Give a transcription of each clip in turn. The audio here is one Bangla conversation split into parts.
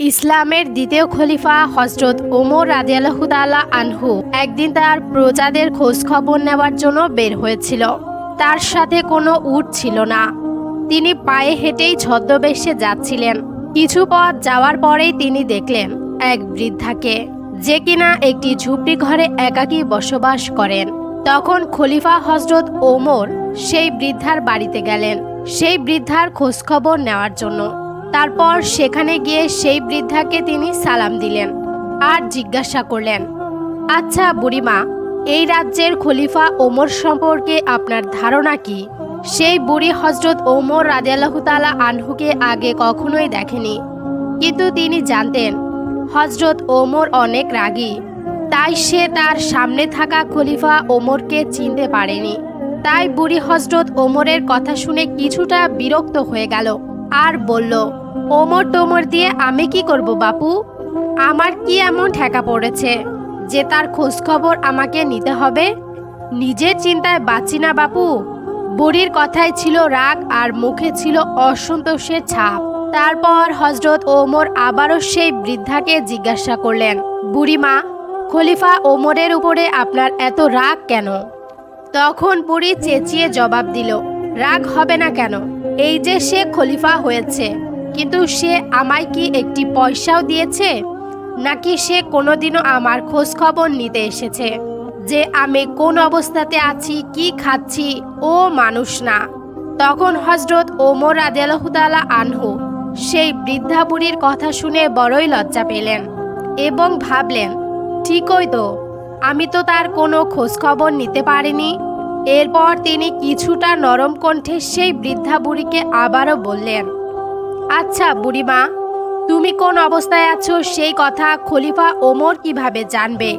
ইসলামের দ্বিতীয় খলিফা হজরত ওমর রাজিয়ালহুদাল্লাহ আনহু একদিন তার প্রজাদের খোঁজ খবর নেওয়ার জন্য বের হয়েছিল। তার সাথে কোনো উট ছিল না। তিনি পায়ে হেঁটেই ছদ্মবেশে যাচ্ছিলেন। কিছু পথ যাওয়ার পরেই তিনি দেখলেন এক বৃদ্ধাকে যে কিনা একটি ঝুপড়ি ঘরে একাকী বসবাস করেন। তখন খলিফা হজরত ওমর সেই বৃদ্ধার বাড়িতে গেলেন। সেই বৃদ্ধার খোঁজখবর নেওয়ার জন্য তারপর সেখানে গিয়ে সেই বৃদ্ধাকে তিনি সালাম দিলেন আর জিজ্ঞাসা করলেন আচ্ছা বুড়িমা, এই রাজ্যের খলিফা ওমর সম্পর্কে আপনার ধারণা কি? সেই বুড়ি হজরত ওমর রাজিয়াল্লাহতালা আনহুকে আগে কখনোই দেখেনি। কিন্তু তিনি জানতেন, হজরত ওমর অনেক রাগী, তাই সে তার সামনে থাকা খলিফা ওমরকে চিনতে পারেনি। তাই বুড়ি হজরত ওমরের কথা শুনে কিছুটা বিরক্ত হয়ে গেল। আর বলল, ওমর টোমর দিয়ে আমি কি করব বাপু? আমার কি এমন ঠেকা পড়েছে যে তার খোঁজ খবর আমাকে নিতে হবে? নিজের চিন্তায় বাঁচি না বাপু। বুড়ির কথায় ছিল রাগ আর মুখে ছিল অসন্তোষের ছাপ। তারপর হজরত ওমর আবারও সেই বৃদ্ধাকে জিজ্ঞাসা করলেন বুড়িমা খলিফা ওমরের উপরে আপনার এত রাগ কেন? তখন বুড়ি চেঁচিয়ে জবাব দিল রাগ হবে না কেন? এই যে সে খলিফা হয়েছে, কিন্তু সে আমায় কি একটি পয়সাও দিয়েছে? নাকি সে কোনোদিনও আমার খোঁজ খবর নিতে এসেছে যে আমি কোন অবস্থাতে আছি, কি খাচ্ছি? ও মানুষ না। তখন হজরত ওমর আদিয়ালহুতালা আনহু সেই বৃদ্ধা বুড়ির কথা শুনে বড়ই লজ্জা পেলেন এবং ভাবলেন, ঠিকই তো, আমি তো তার কোনো খোঁজখবর নিতে পারিনি। এরপর তিনি কিছুটা নরম কণ্ঠে সেই বৃদ্ধা বুড়িকে আবারও বললেন আচ্ছা বুড়িমা, তুমি কোন অবস্থায় আছো সেই কথা খলিফা ওমর কীভাবে জানবে?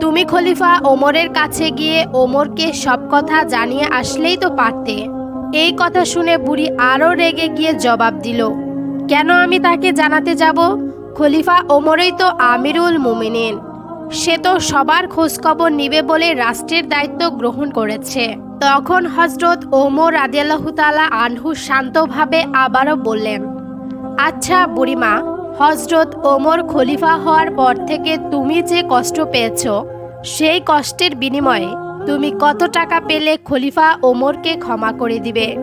তুমি খলিফা ওমরের কাছে গিয়ে ওমরকে সব কথা জানিয়ে আসলেই তো পারতে। এই কথা শুনে বুড়ি আরও রেগে গিয়ে জবাব দিল, কেন আমি তাকে জানাতে যাব? খলিফা ওমরই তো আমিরুল মুমিনিন। সে তো সবার খোঁজখবর নিবে বলে রাষ্ট্রের দায়িত্ব গ্রহণ করেছে। তখন হজরত ওমর রাদিয়াল্লাহতালা আনহু শান্তভাবে আবারও বললেন আচ্ছা বুড়িমা হজরত ওমর খলিফা হওয়ার পর থেকে তুমি যে কষ্ট পেয়েছ, সেই কষ্টের বিনিময়ে তুমি কত টাকা পেলে খলিফা ওমরকে ক্ষমা করে দিবে?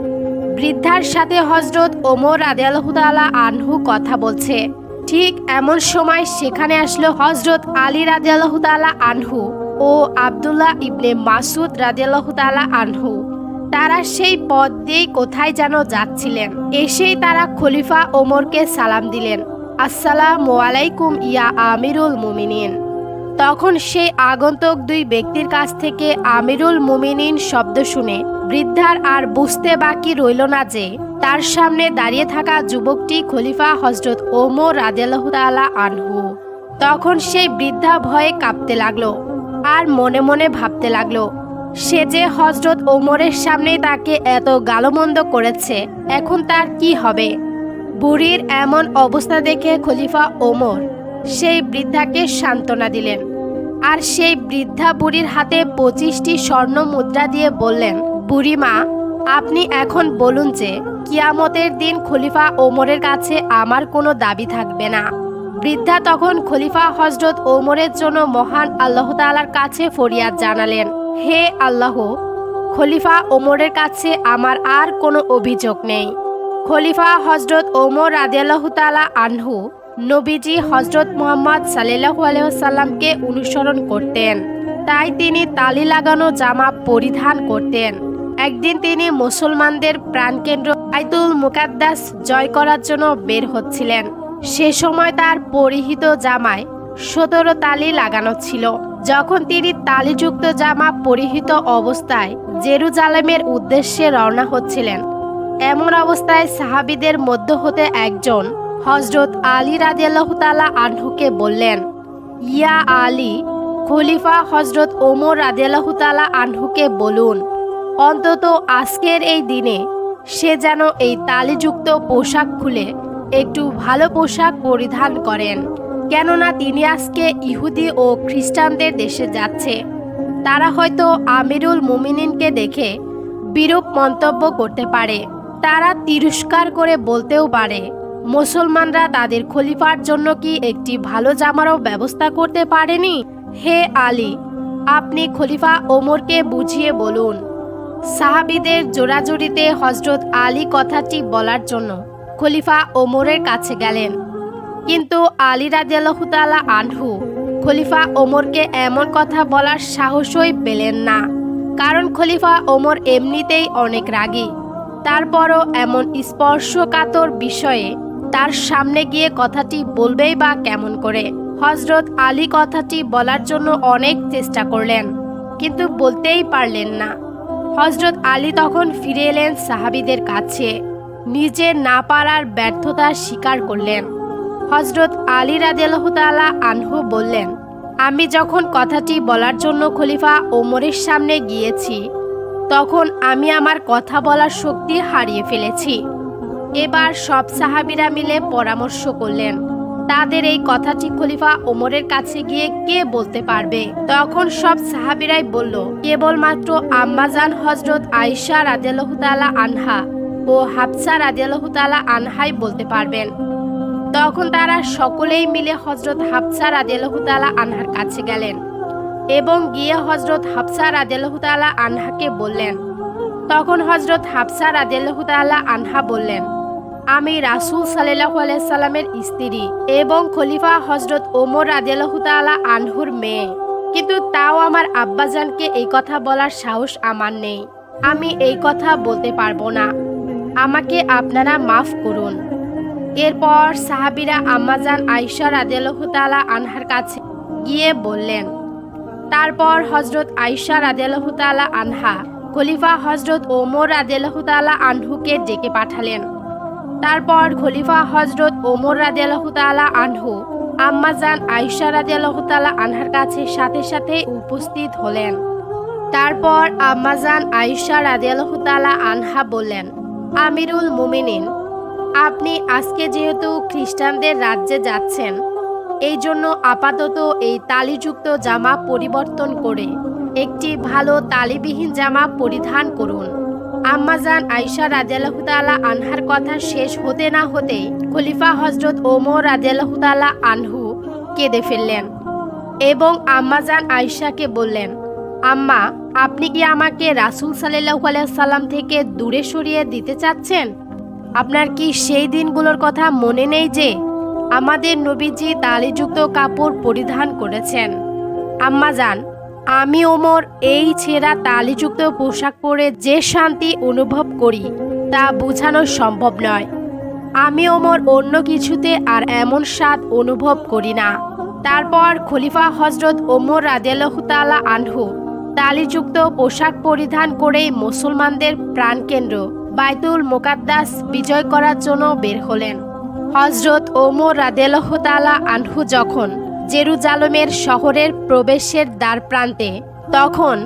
বৃদ্ধার সাথে হজরত ওমর রাদিয়াল্লাহতালা আনহু কথা বলছে। ঠিক এমন সময় সেখানে আসলো হজরত আলী রাদিয়াল্লাহতালা আনহু ও আবদুল্লাহ ইবনে মাসুদ রাদিয়াল্লাহতালা আনহু। তারা সেই পথ দিয়েই কোথায় যেন যাচ্ছিলেন। এসেই তারা খলিফা ওমরকে সালাম দিলেন। আসসালাম আলাইকুম ইয়া আমিরুল মুমিনিন। তখন সেই আগন্তুক দুই ব্যক্তির কাছ থেকে আমিরুল মুমিনিন শব্দ শুনে বৃদ্ধার আর বুঝতে বাকি রইল না যে তার সামনে দাঁড়িয়ে থাকা যুবকটি খলিফা হজরত ওমর রাদিয়াল্লাহু আনহু। তখন সেই বৃদ্ধা ভয়ে কাঁপতে লাগল আর মনে মনে ভাবতে লাগল, সে যে হজরত ওমরের সামনে তাকে এত গালমন্দ করেছে, এখন তার কি হবে? বুড়ির এমন অবস্থা দেখে খলিফা ওমর সেই বৃদ্ধাকে সান্ত্বনা দিলেন। আর সেই বৃদ্ধা বুড়ির হাতে পঁচিশটি স্বর্ণ মুদ্রা দিয়ে বললেন, বুড়িমা, আপনি এখন বলুন যে, কিয়ামতের দিন খলিফা ওমরের কাছে আমার কোনো দাবি থাকবে না। বৃদ্ধা তখন খলিফা হজরত ওমরের জন্য মহান আল্লাহ তালার কাছে ফরিয়াদ জানালেন, হে আল্লাহ, খলিফা ওমরের কাছে আমার আর কোনো অভিযোগ নেই। খলিফা হজরত ওমর রাদিয়াল্লাহ তালা আনহু নবীজি হজরত মোহাম্মদ সাল্লাহু আলহামকে অনুসরণ করতেন। তাই তিনি তালি লাগানো জামা পরিধান করতেন। একদিন তিনি মুসলমানদের প্রাণকেন্দ্র আইতুল মুকাদ্দাস জয় করার জন্য বের হচ্ছিলেন। সে সময় তার পরিহিত জামায় সতেরো তালি লাগানো ছিল। যখন তিনি তালিযুক্ত জামা পরিহিত অবস্থায় জেরুজালেমের উদ্দেশ্যে রওনা হচ্ছিলেন, এমন অবস্থায় সাহাবিদের মধ্য হতে একজন হজরত আলী রাজিয়াল্লাহ তালা আনহুকে বললেন, ইয়া আলী, খলিফা হজরত ওমর রাজিয়াল্লাহ তালা আনহুকে বলুন, অন্তত আজকের এই দিনে সে যেন এই তালিযুক্ত পোশাক খুলে একটু ভালো পোশাক পরিধান করেন। কেননা তিনি আজকে ইহুদি ও খ্রিস্টানদের দেশে যাচ্ছে। তারা হয়তো আমিরুল মুমিনিনকে দেখে বিরূপ মন্তব্য করতে পারে। তারা তিরস্কার করে বলতেও পারে। মুসলমানরা তাদের খলিফার জন্য কি একটি ভালো জামারও ব্যবস্থা করতে পারেনি? হে আলী, আপনি খলিফা ওমরকে বুঝিয়ে বলুন। সাহাবিদের জোড়াজুড়িতে হজরত আলী কথাটি বলার জন্য খলিফা ওমরের কাছে গেলেন। কিন্তু আলী রাজিয়ালহুতালা আনহু খলিফা ওমরকে এমন কথা বলার সাহসই পেলেন না। কারণ খলিফা ওমর এমনিতেই অনেক রাগী। তারপরও এমন স্পর্শকাতর বিষয়ে তার সামনে গিয়ে কথাটি বলবেই বা কেমন করে। হজরত আলী কথাটি বলার জন্য অনেক চেষ্টা করলেন, কিন্তু বলতেই পারলেন না। হজরত আলী তখন ফিরে এলেন সাহাবিদের কাছে নিজের না পারার ব্যর্থতা স্বীকার করলেন। হজরত আলী রাজেলহতালা আনহু বললেন, আমি যখন কথাটি বলার জন্য খলিফা ওমরের সামনে গিয়েছি, তখন আমি আমার কথা বলার শক্তি হারিয়ে ফেলেছি। এবার সব সাহাবিরা মিলে পরামর্শ করলেন। তাদের এই কথাটি খলিফা ওমরের কাছে গিয়ে কে বলতে পারবে? তখন সব সাহাবিরাই বলল, কেবলমাত্র আম্মাজান হজরত আয়েশা রাজেলহতালা আনহা ও হাফসা রাজেলহতালা আনহাই বলতে পারবেন। তখন তারা সকলেই মিলে হজরত হাফসা রাজেলহুতালা আনহার কাছে গেলেন এবং গিয়ে হজরত হাফসা রাজেলহুতালা আনহাকে বললেন। তখন হজরত হাফসা রাজেলহুতালা আনহা বললেন আমি রাসুল সাল্লাহু আলাইসাল্লামের স্ত্রী এবং খলিফা হজরত ওমর রাজেলহুতালা আনহুর মেয়ে। কিন্তু তাও আমার আব্বাজানকে এই কথা বলার সাহস আমার নেই। আমি এই কথা বলতে পারব না। আমাকে আপনারা মাফ করুন। এরপর সাহাবিরা আম্মাজান আইসা রাদেলহুতালা আনহার কাছে গিয়ে বললেন, তারপর হজরত আইসা রাদেলহুতালা আনহা খলিফা হজরত ওমর রাদেলহুতালা আনহুকে ডেকে পাঠালেন। তারপর খলিফা হজরত ওমর রাদেলহুতালা আনহু আম্মাজান আইসা রাদেলহুতালা আনহার কাছে সাথে সাথে উপস্থিত হলেন। তারপর আম্মাজান আইসা রাদেলহুতালা আনহা বললেন, আমিরুল মুমিনিন, আপনি আজকে যেহেতু খ্রিস্টানদের রাজ্যে যাচ্ছেন এই জন্য আপাতত এই তালিযুক্ত জামা পরিবর্তন করে একটি ভালো তালিবিহীন জামা পরিধান করুন। আম্মাজান আইসা রাজেলাহুতালা আনহার কথা শেষ হতে না হতেই খলিফা হজরত ওমর রাজেলাহুতালা আনহু কেঁদে ফেললেন এবং আম্মাজান আয়শাকে বললেন, আম্মা, আপনি কি আমাকে রাসুল সাল্লাহু সাল্লাম থেকে দূরে সরিয়ে দিতে চাচ্ছেন? আপনার কি সেই দিনগুলোর কথা মনে নেই যে আমাদের নবীজি তালিযুক্ত কাপড় পরিধান করেছেন? আম্মা যান আমি ওমর, এই ছেঁড়া তালিযুক্ত পোশাক পরে যে শান্তি অনুভব করি, তা বোঝানো সম্ভব নয়। আমি ওমর অন্য কিছুতে আর এমন স্বাদ অনুভব করি না। তারপর খলিফা হজরত ওমর রাদেলহতালা আনহু তালিযুক্ত পোশাক পরিধান করেই মুসলমানদের প্রাণকেন্দ্র বাইতুল মোকাদ্দাস বিজয় করার জন্য বের হলেন। হজরত ওমর রাদেলহতালা আনহু যখন জেরুজালমের শহরের প্রবেশের দ্বার প্রান্তে তখন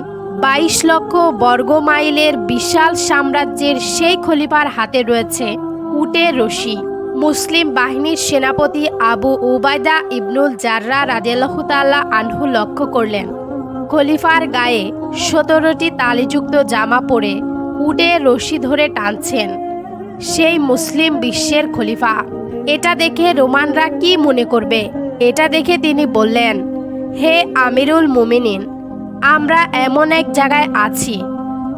বাইশ লক্ষ বর্গ মাইলের বিশাল সাম্রাজ্যের সেই খলিফার হাতে রয়েছে উটে রশি। মুসলিম বাহিনীর সেনাপতি আবু উবায়দা ইবনুল জাররা রাদেলহতাল্লাহ আনহু লক্ষ্য করলেন। খলিফার গায়ে সতেরোটি তালিযুক্ত জামা পরে উটে রশি ধরে টানছেন সেই মুসলিম বিশ্বের খলিফা। এটা দেখে রোমানরা কি মনে করবে? এটা দেখে তিনি বললেন, হে আমিরুল মুমিনিন, আমরা এমন এক জায়গায় আছি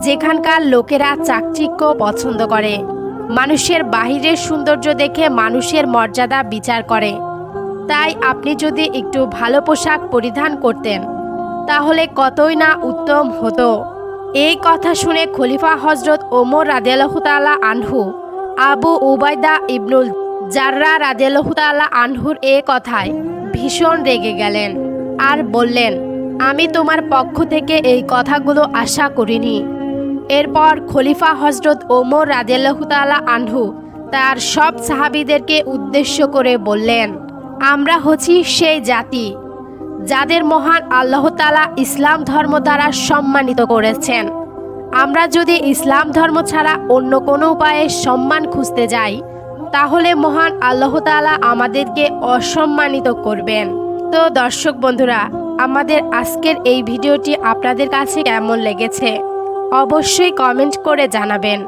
যেখানকার লোকেরা চাকচিক্য পছন্দ করে, মানুষের বাহিরের সৌন্দর্য দেখে মানুষের মর্যাদা বিচার করে। তাই আপনি যদি একটু ভালো পোশাক পরিধান করতেন, তাহলে কতই না উত্তম হতো। এই কথা শুনে খলিফা হজরত ওমর রাদেলহুতালা আনহু আবু উবায়দা ইবনুল জাররা রাজেলহুতালা আনহুর এ কথায় ভীষণ রেগে গেলেন আর বললেন, আমি তোমার পক্ষ থেকে এই কথাগুলো আশা করিনি। এরপর খলিফা হজরত ওমর রাজেলহুতালা আনহু তার সব সাহাবিদেরকে উদ্দেশ্য করে বললেন, আমরা হচ্ছি সেই জাতি যাদের মহান আল্লাহ তালা ইসলাম ধর্ম দ্বারা সম্মানিত করেছেন। আমরা যদি ইসলাম ধর্ম ছাড়া অন্য কোনো উপায়ে সম্মান খুঁজতে যাই তাহলে মহান আল্লাহ তালা আমাদেরকে অসম্মানিত করবেন। তো দর্শক বন্ধুরা, আমাদের আজকের এই ভিডিওটি আপনাদের কাছে কেমন লেগেছে? অবশ্যই কমেন্ট করে জানাবেন।